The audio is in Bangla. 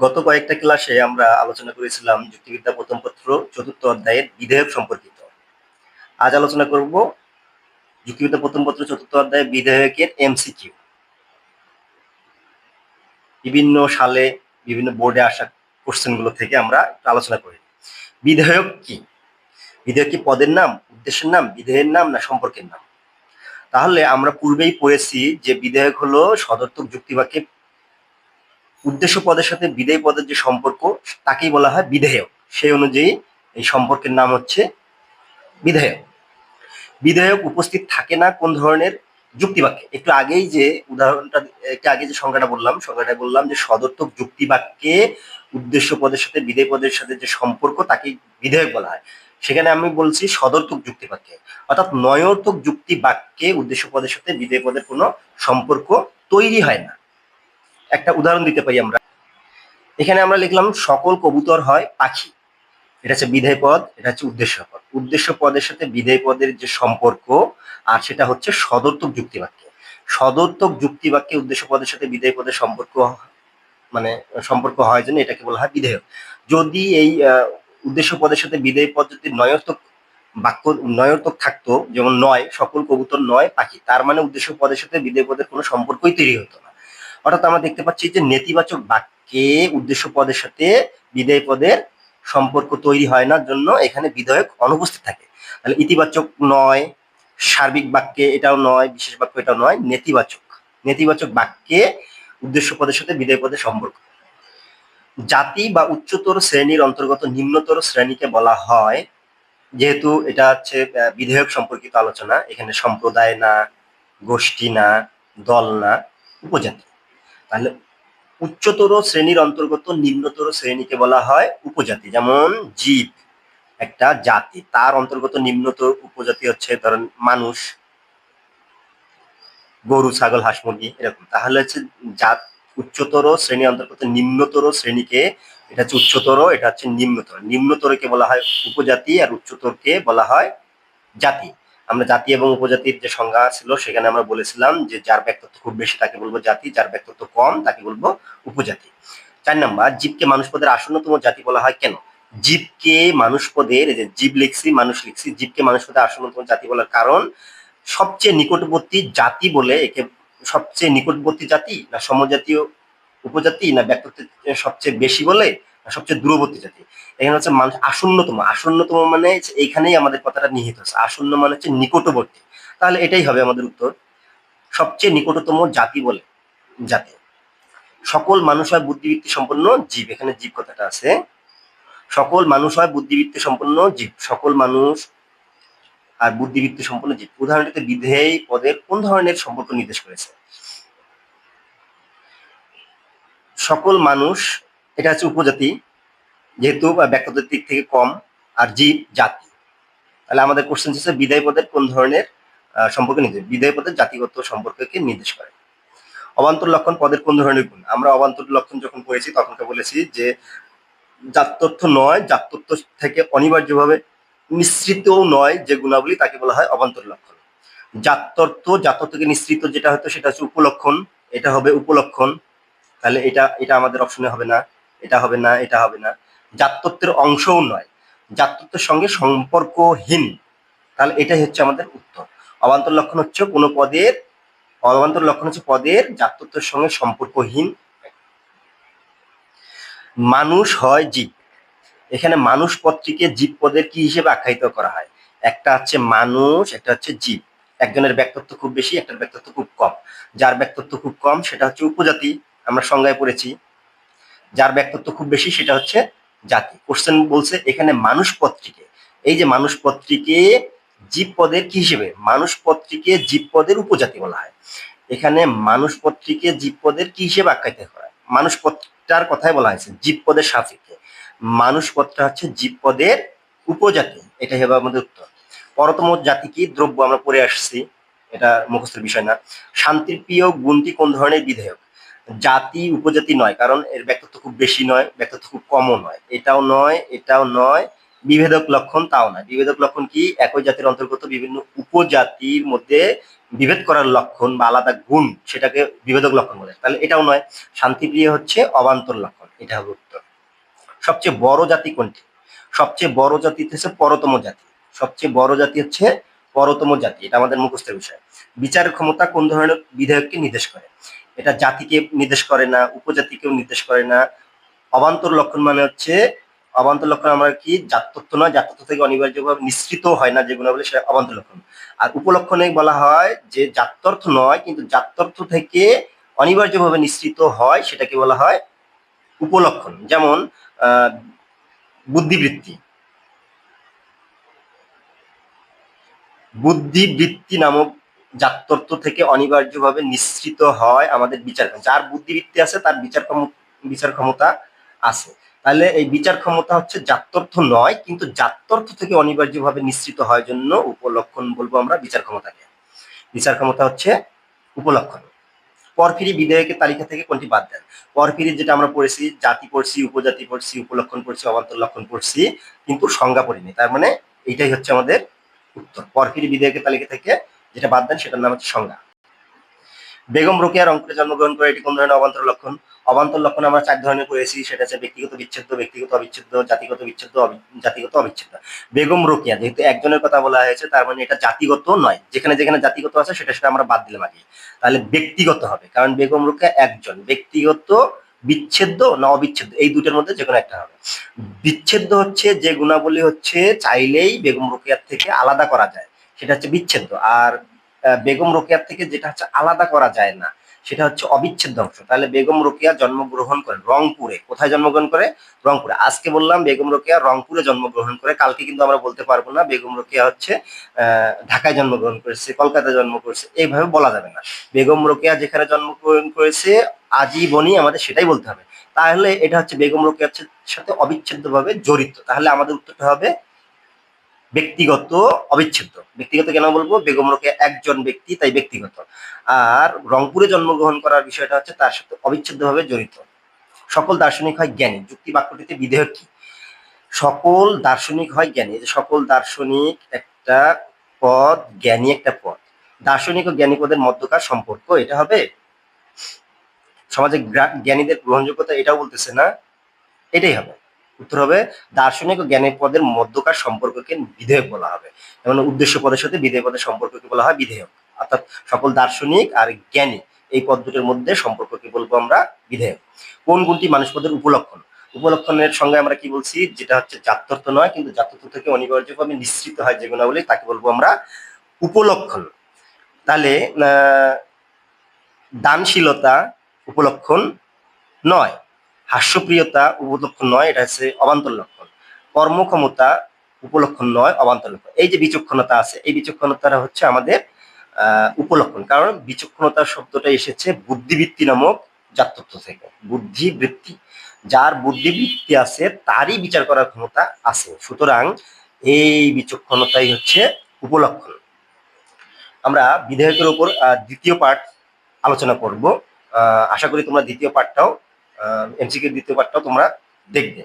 গত কয়েকটা ক্লাসে আমরা আলোচনা করেছিলাম যুক্তিবিদ্যা প্রথম পত্র, চতুর্থ অধ্যায়ের বিধেয়ক সম্পর্কিত। আজ আলোচনা করব যুক্তিবিদ্যা প্রথম পত্র, চতুর্থ অধ্যায়ের বিধেয়কের এমসিকিউ বিভিন্ন সালে বিভিন্ন বোর্ডে আসা কোশ্চেনগুলো থেকে আমরা আলোচনা করি। বিধেয়ক কি? বিধেয়ক কি পদের নাম, উদ্দেশ্যের নাম, বিধেয়ের নাম না সম্পর্কের নাম? তাহলে আমরা পূর্বেই পড়েছি যে বিধেয়ক হলো সদর্থক যুক্তিবাক্যে উদ্দেশ্য পদের সাথে বিধেয় পদের যে সম্পর্ক, তাকেই বলা হয় বিধেয়ক সেই অনুযায়ী এই সম্পর্কের নাম হচ্ছে বিধেয়ক বিধেয়ক উপস্থিত থাকে না কোন ধরনের? যুক্তিবাক্যে। একটু আগেই যে উদাহরণটা, একটু আগে যে সংজ্ঞাটা বললাম সংজ্ঞাটা বললাম যে সদর্থক যুক্তিবাক্যে উদ্দেশ্য পদের সাথে বিধেয় পদের সাথে যে সম্পর্ক তাকে বিধেয়ক বলা হয়। সেখানে আমি বলছি সদর্থক যুক্তি বাক্যে অর্থাৎ নয়র্থক যুক্তি বাক্যে উদ্দেশ্য পদের সাথে বিধেয় পদের কোনো সম্পর্ক তৈরি হয় না। একটা উদাহরণ দিতে পারি আমরা। এখানে আমরা লিখলাম, সকল কবুতর হয় পাখি। এটা হচ্ছে বিধেয় পদ, এটা হচ্ছে উদ্দেশ্য পদ। উদ্দেশ্য পদের সাথে বিধেয় পদের যে সম্পর্ক, আর সেটা হচ্ছে সদর্থক যুক্তি বাক্যে সদর্থক যুক্তি বাক্যে উদ্দেশ্য পদের সাথে বিধেয় পদের সম্পর্ক মানে সম্পর্ক হয় জন্য এটাকে বলা হয় বিধেয়। যদি এই উদ্দেশ্য পদের সাথে বিধেয় পদ যদি নয়র্থক বাক্য নয়র্থক থাকতো, যেমন নয়, সকল কবুতর নয়, পাখি, তার মানে উদ্দেশ্য পদের সাথে বিধেয় পদের কোনো সম্পর্কই তৈরি হতো না। অর্থাৎ আমরা দেখতে পাচ্ছি যে নেতিবাচক বাক্যে উদ্দেশ্য পদের সাথে বিধেয় পদের সম্পর্ক তৈরি হয় না, জন্য এখানে বিধেয়ক অনুপস্থিত থাকে। তাহলে ইতিবাচক নয়, সার্বিক বাক্যে এটাও নয়, বিশেষ বাক্য এটাও নয়, নেতিবাচক। নেতিবাচক বাক্যে উদ্দেশ্য পদের সাথে বিধেয় পদের সম্পর্ক। জাতি বা উচ্চতর শ্রেণির অন্তর্গত নিম্নতর শ্রেণীকে বলা হয়, যেহেতু এটা হচ্ছে বিধেয়ক সম্পর্কিত আলোচনা, এখানে সম্প্রদায় না, গোষ্ঠী না, দল না, উপজাতি। তাহলে উচ্চতর শ্রেণির অন্তর্গত নিম্নতর শ্রেণীকে বলা হয় উপজাতি। যেমন জীব, একটা জাতি, তার অন্তর্গত নিম্নতর উপজাতি হচ্ছে ধরেন মানুষ, গরু, ছাগল, হাঁস, মুরগি, এরকম। তাহলে হচ্ছে জাত উচ্চতর শ্রেণি অন্তর্গত নিম্নতর শ্রেণীকে, এটা হচ্ছে উচ্চতর, এটা হচ্ছে নিম্নতর। নিম্নতরকে বলা হয় উপজাতি আর উচ্চতরকে বলা হয় জাতি। আমরা জাতি এবং উপজাতির যে সংজ্ঞা ছিল, সেখানে আমরা বলেছিলাম যে যার ব্যক্তিত্ব খুব বেশি তাকে বলব জাতি, যার ব্যক্তিত্ব কম তাকে বলব উপজাতি। চার নাম্বার, জীবকে মানুষ পদের আসন্নতম জাতি বলা হয় কেন? জীবকে মানুষ পদের যে জীব লিখছি, মানুষ লিখছি, জীবকে মানুষ পদের আসন্নতম জাতি বলার কারণ সবচেয়ে নিকটবর্তী জাতি বলে একে সবচেয়ে নিকটবর্তী জাতি না সমজাতীয় উপজাতি না ব্যক্তিত্ব সবচেয়ে বেশি বলে সবচেয়ে দূরবর্তী জাতি। এখানে হচ্ছে মানুষ আসন্নতম। আসন্নতম মানে এইখানেই আমাদের কথাটা নিহিত আছে। আসন্ন মানে হচ্ছে নিকটবর্তী। তাহলে এটাই হবে আমাদের উত্তর। সবচেয়ে নিকটতম জাতি বলে জাতি। সকল মানুষ হয় বুদ্ধিবৃত্তি সম্পন্ন জীব। এখানে জীব কথাটা আছে। সকল মানুষ হয় বুদ্ধিবৃত্তি সম্পন্ন জীব। সকল মানুষ আর বুদ্ধিবৃত্তি সম্পন্ন জীব। উদাহরণটিতে বিধেয় পদের কোন ধরনের সম্পর্ক নির্দেশ করেছে? সকল মানুষ এটা হচ্ছে উপজাতি, যেহেতু ব্যক্তিগত দিক থেকে কম আর জীব, জাতি। তাহলে আমাদের কোশ্চেন হচ্ছে বিদায় পদের কোন ধরনের সম্পর্কে নির্দেশ? বিদায় পদের জাতিগত সম্পর্ককে নির্দেশ করে। অবান্তর লক্ষণ পদের কোন ধরনের গুণ? আমরা অবান্তর লক্ষণ যখন পড়েছি, তখনকে বলেছি যে জাততথ্য নয় জাততথ্য থেকে অনিবার্যভাবে মিশ্রিতও নয় যে গুণাবলী, তাকে বলা হয় অবান্তর লক্ষণ। জাতত্ব থেকে নিঃসৃত যেটা হয়তো সেটা হচ্ছে উপলক্ষণ, এটা হবে উপলক্ষণ। তাহলে এটা এটা আমাদের অপশনে হবে না। এটা হবে না, এটা হবে না। জাততত্ত্বের অংশও নয়। জাততত্ত্বের সঙ্গে সম্পর্কহীন। তাহলে এটাই হচ্ছে আমাদের উত্তর। অবান্তর লক্ষণ হচ্ছে কোনো পদের, অবান্তর লক্ষণ হচ্ছে পদের জাততত্ত্বের সঙ্গে সম্পর্কহীন মানুষ হয় জীব। এখানে মানুষ পদটিকে জীব পদের কি হিসেবে আখ্যায়িত করা হয়? একটা হচ্ছে মানুষ, একটা হচ্ছে জীব। একজনের ব্যক্তিত্ব খুব বেশি, একটার ব্যক্তিত্ব খুব কম। যার ব্যক্তিত্ব খুব কম, সেটা হচ্ছে উপজাতি। আমরা সংজ্ঞায় পড়েছি। যার ব্যক্তিত্ব খুব বেশি সেটা হচ্ছে জাতি। কোশ্চেন বলছে এখানে মানুষ পত্রিকে। এই যে মানুষ পত্রিকে জীব পদের কি হিসেবে? মানুষ পত্রিকে জীব পদের উপজাতি বলা হয়। এখানে মানুষ পত্রিকে জীব পদের কি হিসেবে আখ্যায়িত করা মানুষ পত্রটার কথাই বলা হয়েছে, জীব পদের সাপেক্ষে। মানুষ পদটা হচ্ছে জীব পদের উপজাতি। এটাই হবে আমাদের উত্তর। পরতম জাতি কি? দ্রব্য, আমরা পড়ে আসছি। এটা মুখস্থের বিষয় না। শান্তির প্রিয় গুণটি কোন ধরনের বিধেয়ক? জাতি, উপজাতি নয়, কারণ এর ব্যক্তিত্ব খুব বেশি নয় ব্যক্তিত্ব খুব কমও নয়। এটাও নয় এটাও নয়, বিভেদক লক্ষণ তাও নয়। বিভেদক লক্ষণ কি? একই জাতির অন্তর্গত বিভিন্ন উপজাতির মধ্যে বিভেদ করার লক্ষণ বা আলাদা গুণ সেটাকে বিভেদক লক্ষণ বলে। তাহলে এটাও নয়, শান্তিপ্রিয় হচ্ছে অবান্তর লক্ষণ, এটা হবে উত্তর। সবচেয়ে বড় জাতি কোনটি? সবচেয়ে বড় জাতি হচ্ছে পরতম জাতি। সবচেয়ে বড় জাতি হচ্ছে পরতম জাতি, এটা আমাদের মুখস্থের বিষয়। বিচার ক্ষমতা কোন ধরনের বিধায়ককে নির্দেশ করে? এটা জাতিকে নির্দেশ করে না, উপজাতিকেও নির্দেশ করে না। অবান্তর লক্ষণ মানে হচ্ছে, অবান্তর লক্ষণ আমরা কি? জাততত্ত্ব নয়, জাততত্ত্ব থেকে অনিবার্যভাবে নিঃসৃত হয় না যেগুলো বলে সেটা অবান্তর লক্ষণ। আর উপলক্ষণে বলা হয় যে জাত্যর্থ নয়, কিন্তু জাত্যর্থ থেকে অনিবার্যভাবে নিঃসৃত হয় সেটাকে বলা হয় উপলক্ষণ। যেমন বুদ্ধিবৃত্তি। বুদ্ধিবৃত্তি নামক জাত্যর্থ থেকে অনিবার্যভাবে নিঃসৃত হয় আমাদের বিচার যার বুদ্ধিবৃত্তি আছে, তার বিচার বিচার ক্ষমতা আছে। তাহলে এই বিচার ক্ষমতা হচ্ছে জাত্যর্থ নয়, কিন্তু জাত্যর্থ থেকে অনিবার্যভাবে নিঃসৃত হয় জন্য উপলক্ষণ বলব আমরা বিচার ক্ষমতাকে। বিচার ক্ষমতা হচ্ছে উপলক্ষণ। পরফিরি বিধেয়কের তালিকা থেকে কোনটি বাদ দেন? পরফিরি যেটা আমরা পড়েছি, জাতি পড়ছি, উপজাতি পড়ছি, উপলক্ষণ পড়ছি, অবান্তর লক্ষণ পড়ছি, কিন্তু সংজ্ঞা পড়িনি। তার মানে এইটাই হচ্ছে আমাদের উত্তর। পরফিরি বিধেয়কের তালিকা থেকে যেটা বাদ দেন, সেটার নাম হচ্ছে সংজ্ঞা। বেগম রোকেয়া রংপুরে জন্মগ্রহণ করে এটি কোন ধরনের অবান্তর লক্ষণ? অবান্তর লক্ষণ আমরা চার ধরনের করেছি সেটা হচ্ছে ব্যক্তিগত বিচ্ছেদ ব্যক্তিগত অবিচ্ছেদ্য, জাতিগত বিচ্ছেদ জাতিগত অবিচ্ছেদ্য। বেগম রোকেয়া, যেহেতু একজনের কথা বলা হয়েছে, তার মানে এটা জাতিগত নয়। যেখানে যেখানে জাতিগত আছে, সেটা সেটা আমরা বাদ দিলাম আগে। তাহলে ব্যক্তিগত হবে, কারণ বেগম রোকেয়া একজন। ব্যক্তিগত বিচ্ছেদ্য না অবিচ্ছেদ্য, এই দুটোর মধ্যে যে কোনো একটা হবে। বিচ্ছেদ্য হচ্ছে যে গুণাবলী হচ্ছে চাইলেই বেগম রোকেয়ার থেকে আলাদা করা যায়। সেটা হচ্ছে বিচ্ছেদ্য। আর বেগম রোকেয়ার থেকে যেটা হচ্ছে আলাদা করা যায় না, সেটা হচ্ছে অবিচ্ছেদ্য অংশ। তাহলে বেগম রোকেয়া জন্মগ্রহণ করে রংপুরে। কোথায় জন্মগ্রহণ করে? রংপুরে। আজকে বললাম বেগম রোকেয়া রংপুরে জন্মগ্রহণ করে, কালকে কিন্তু আমরা বলতে পারব না বেগম রোকেয়া হচ্ছে ঢাকায় জন্মগ্রহণ করেছে, কলকাতায় জন্ম করেছে, এইভাবে বলা যাবে না। বেগম রোকেয়া যেখানে জন্মগ্রহণ করেছে, আজীবনই আমাদের সেটাই বলতে হবে। তাহলে এটা হচ্ছে বেগম রোকেয়ার সাথে অবিচ্ছেদ্যভাবে জড়িত। তাহলে আমাদের উত্তরটা হবে ব্যক্তিগত অবিচ্ছেদ্য। ব্যক্তিগত কেন বলব? বেগম রোকেয়া একজন ব্যক্তি, তাই ব্যক্তিগত। আর রংপুরে জন্মগ্রহণ করার বিষয়টা হচ্ছে তার সাথে অবিচ্ছেদ্যভাবে জড়িত। সকল দার্শনিক হয় জ্ঞানী। যুক্তি বাক্যটিতে বিধেয়ক কি? সকল দার্শনিক হয় জ্ঞানী। যে সকল দার্শনিক একটা পদ, জ্ঞানী একটা পদ। দার্শনিক ও জ্ঞানী পদের মধ্যকার সম্পর্ক, এটা হবে সমাজে জ্ঞানীদের গ্রহণযোগ্যতা, এটাও বলতেছে না, এটাই হবে। উত্তর হবে, দার্শনিক ও জ্ঞানী পদের মধ্যকার সম্পর্ককে বিধেয়ক বলা হবে। যেমন উদ্দেশ্য পদের সাথে বিধেয় পদের সম্পর্ককে বলা হয় বিধেয়ক। অর্থাৎ সকল দার্শনিক আর জ্ঞানী এই পদ দুটোর মধ্যে সম্পর্ককে বলব আমরা বিধেয়ক। কোন গুণটি মানুষ পদের উপলক্ষণ? উপলক্ষণের সঙ্গে আমরা কি বলছি? যেটা হচ্ছে জাত্যর্থ নয়, কিন্তু জাত্যর্থ থেকে অনিবার্যভাবে নিশ্চিত হয় যে গুণাবলী, তাকে বলব আমরা উপলক্ষণ। তাহলে দানশীলতা উপলক্ষণ নয়। হাস্যপ্রিয়তা উপলক্ষণ নয়, এটা হচ্ছে অবান্তর লক্ষণ। কর্মক্ষমতা উপলক্ষণ নয়, অবান্তর লক্ষণ। এই যে বিচক্ষণতা আছে, এই বিচক্ষণতাটা হচ্ছে আমাদের উপলক্ষণ। কারণ বিচক্ষণতা শব্দটা এসেছে বুদ্ধিবৃত্তি নামক জাতত্ব থেকে। বুদ্ধিবৃত্তি, যার বুদ্ধিবৃত্তি আছে, তারই বিচার করার ক্ষমতা আছে। সুতরাং এই বিচক্ষণতাই হচ্ছে উপলক্ষণ। আমরা বিধেয়কের উপর দ্বিতীয় পার্ট আলোচনা করব। আশা করি তোমরা দ্বিতীয় পার্টটাও এমসিকিউ দ্বিতীয় পার্টটাও তোমরা দেখবে।